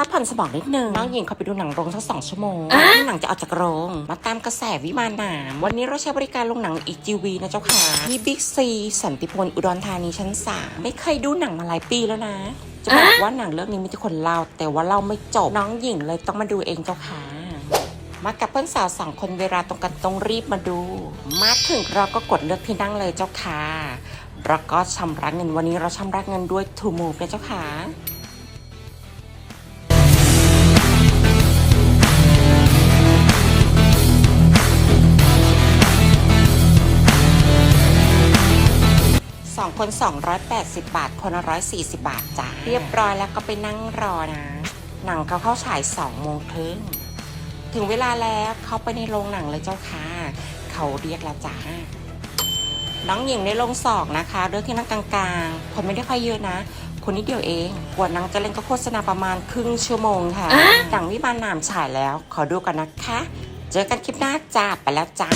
พักผ่อนสมองนิดนึงน้องหญิงเขาไปดูหนังโรงสักสองชั่วโมงที่หนังจะออกจากโรง มาตามกระแสวิมานหนาม วันนี้เราใช้บริการโรงหนังอีจีวีนะเจ้าค่ะที่บิ๊กซีสันติพลอุดรธานีชั้นสามไม่เคยดูหนังมาหลายปีแล้วนะจะบอกว่าหนังเรื่องนี้มีแต่คนเล่า แต่ว่าเล่าไม่จบน้องหญิงเลยต้องมาดูเองเจ้าค่ะมากับเพื่อนสาวสองคนเวลาตรงกันต้องรีบมาดู มาถึงเราก็กดเลือกที่นั่งเลยเจ้าค่ะแล้วก็ชำระเงินวันนี้เราชำระเงินด้วย True Move นะเจ้าค่ะ คน 280 บาท คนละ140 บาทจ้าเรียบร้อยแล้วก็ไปนั่งรอนะ หนังเขาเข้าฉาย2โมงครึ่งถึงเวลาแล้วเข้าไปในโรงหนังเลยเจ้าค่ะ เขาเรียกแล้วจ้าน้องหญิงในโรงสอกนะคะเลือกที่นั่งกลางๆ คนไม่ได้ค่อยเยอะนะ คนนิดเดียวเองกว่านางจะเล่นก็โฆษณาประมาณครึ่งชั่วโมงค่ะหนังวิมานหนามฉายแล้ว ขอดูกันนะคะ เจอกันคลิปหน้าจ้าไปแล้วจ้า